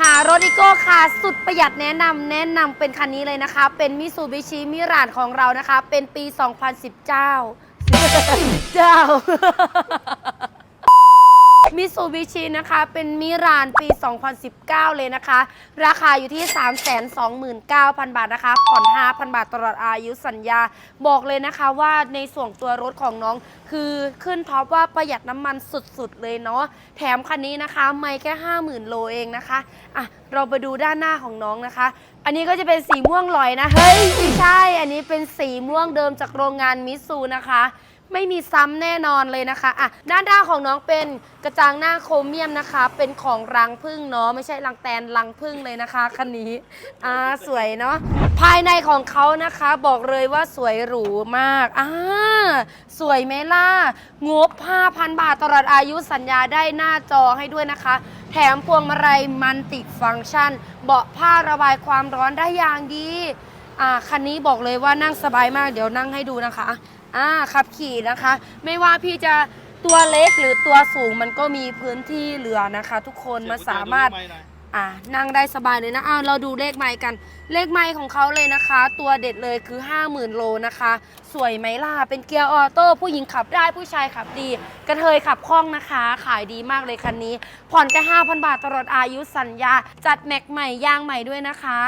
หารถอีโก้ค่ะสุดประหยัดแนะนำแนะนำเป็นคันนี้เลยนะคะ เป็นมิซูบิชิมิรานของเรานะคะ เป็นปี 2019เจ้า มิซูบิชินะคะ เป็นมิรานปี 2019 เลยนะคะ ราคาอยู่ที่ 329,000 บาทนะคะ ผ่อน 5,000 บาทตลอดอายุสัญญา บอกเลยนะคะว่าในส่วนตัวรถของน้อง คือขึ้นท็อปว่าประหยัดน้ำมันสุดๆ เลยเนาะ แถมคันนี้นะคะไม่แค่ 50,000 โลเองนะคะอะเราไปดูด้านหน้าของน้องนะคะ อันนี้ก็จะเป็นสีม่วงลอยนะ เฮ้ย ไม่ใช่ อันนี้เป็นสีม่วงเดิมจากโรงงานมิซูนะคะ ไม่มีซ้ำแน่นอนเลยนะคะอะด้านหน้าของน้องเป็นกระจังหน้าโครเมียมนะคะ เป็นของรังพึ่งเนาะไม่ใช่รังแตนรังพึ่งเลยนะคะคันนี้อ่าสวยเนาะภายในของเขานะคะบอกเลยว่าสวยหรูมากอ่าสวยไหมล่ะงบ 5,000 บาทตลอดอายุสัญญาได้หน้าจอให้ด้วยนะคะ แถมพวงมาลัยมันติฟังก์ชัน เบาะผ้าระบายความร้อนได้อย่างดีอ่าคันนี้บอกเลยว่านั่งสบายมากเดี๋ยวนั่งให้ดูนะคะ อ่าขับขี่นะคะ ไม่ว่าพี่จะตัวเล็กหรือตัวสูงมันก็มีพื้นที่เหลือนะคะ ทุกคนมาสามารถอ่านั่งได้สบายเลยนะอ้าวเราดูเลขไมค์กัน เลขไมค์ของเขาเลยนะคะ ตัวเด็ดเลยคือ 50,000 โลนะคะ สวยไหมล่ะ เป็นเกียร์ออโต้ผู้หญิงขับได้ผู้ชายขับดี กระเทยขับคล่องนะคะ ขายดีมากเลยคันนี้ ผ่อนแค่5,000 บาทตลอดอายุสัญญา จัดแม็กใหม่ยางใหม่ด้วยนะคะ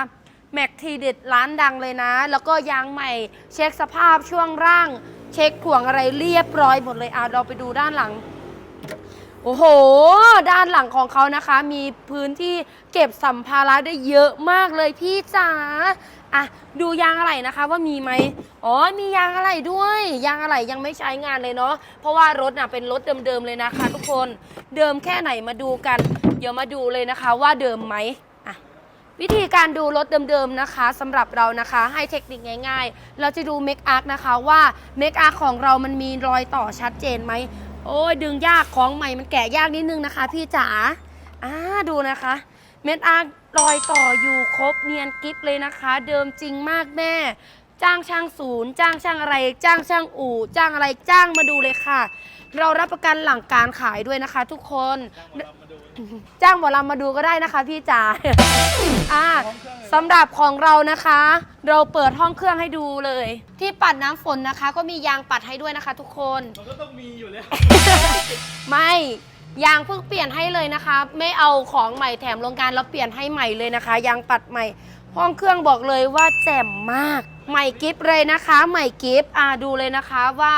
แม็กทีเด็ดร้านดังเลยนะ แล้วก็ยางใหม่ เช็คสภาพช่วงร่าง เช็คถ่วงอะไรเรียบร้อยหมดเลยอะเราไปดูด้านหลัง โอ้โห ด้านหลังของเขานะคะ มีพื้นที่เก็บสัมภาระได้เยอะมากเลยพี่จ๋าอะดูยางอะไหล่นะคะว่ามีไหมอ๋อมียางอะไหล่ด้วย ยางอะไหล่ยังไม่ใช้งานเลยเนาะเพราะว่ารถน่ะเป็นรถเดิมๆเลยนะคะ ทุกคนเดิมแค่ไหนมาดูกัน เดี๋ยวมาดูเลยนะคะว่าเดิมไหม วิธีการดูรถเดิมๆนะคะสำหรับเรานะคะให้เทคนิคง่ายๆ เราจะดูเมคอาร์คนะคะว่าเมคอาร์คของเรามันมีรอยต่อชัดเจนไหมโอ้ยดึงยากของใหม่มันแกะยากนิดนึงนะคะ พี่จ๋าอ่าดูนะคะเมคอาร์ครอยต่ออยู่ครบเนียนกิฟเลยนะคะ เดิมจริงมากแม่ จ้างช่างศูนย์ จ้างช่างอะไร จ้างช่างอู่ จ้างอะไรจ้างมาดูเลยค่ะ เรารับประกันหลังการขายด้วยนะคะ ทุกคนจ้างหมอลำมาดูก็ได้นะคะ พี่จ๋าอ่าสำหรับของเรานะคะ เราเปิดห้องเครื่องให้ดูเลย ที่ปัดน้ำฝนนะคะ ก็มียางปัดให้ด้วยนะคะ ทุกคนมันก็ต้องมีอยู่แล้วไม่ ยางเพิ่งเปลี่ยนให้เลยนะคะ ไม่เอาของใหม่แถมโรงงานเราเปลี่ยนให้ใหม่เลยนะคะ ยางปัดใหม่ ห้องเครื่องบอกเลยว่าแจ่มมาก ใหม่กิฟเลยนะคะ ใหม่กิฟอ่าดูเลยนะคะว่า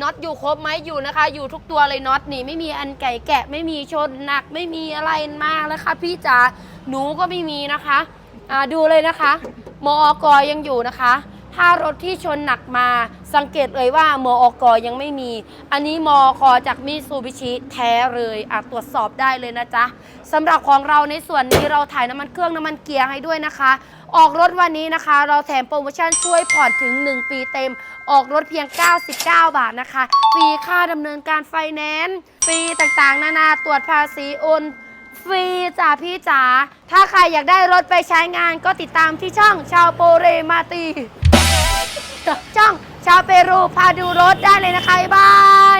น็อตอยู่ครบไหมอยู่นะคะ อยู่ทุกตัวเลยน็อตนี่ไม่มีอันไก่แกะไม่มีชนหนักไม่มีอะไรมากแล้วค่ะพี่จ๋าหนูก็ไม่มีนะคะอ่าดูเลยนะคะมอกยังอยู่นะคะ ถ้ารถที่ชนหนักมา สังเกตเลยว่ามออกยังไม่มี อันนี้มอกจากมิซูบิชิแท้เลยอะตรวจสอบได้เลยนะจ๊ะสำหรับของเราในส่วนนี้เราถ่ายน้ำมันเครื่องน้ำมันเกียร์ให้ด้วยนะคะ ออกรถวันนี้นะคะ เราแถมโปรโมชั่นช่วยผ่อนถึง 1 ปีเต็ม ออกรถเพียง 99 บาทนะคะฟรีค่าดำเนินการไฟแนนซ์ฟรีต่างๆ นานาตรวจภาษีโอนฟรีจ้าพี่จ๋า ถ้าใครอยากได้รถไปใช้งานก็ติดตามที่ช่องชาวโปเรมาตี ดูพาดูรถได้เลยนะคะบ๊ายบาย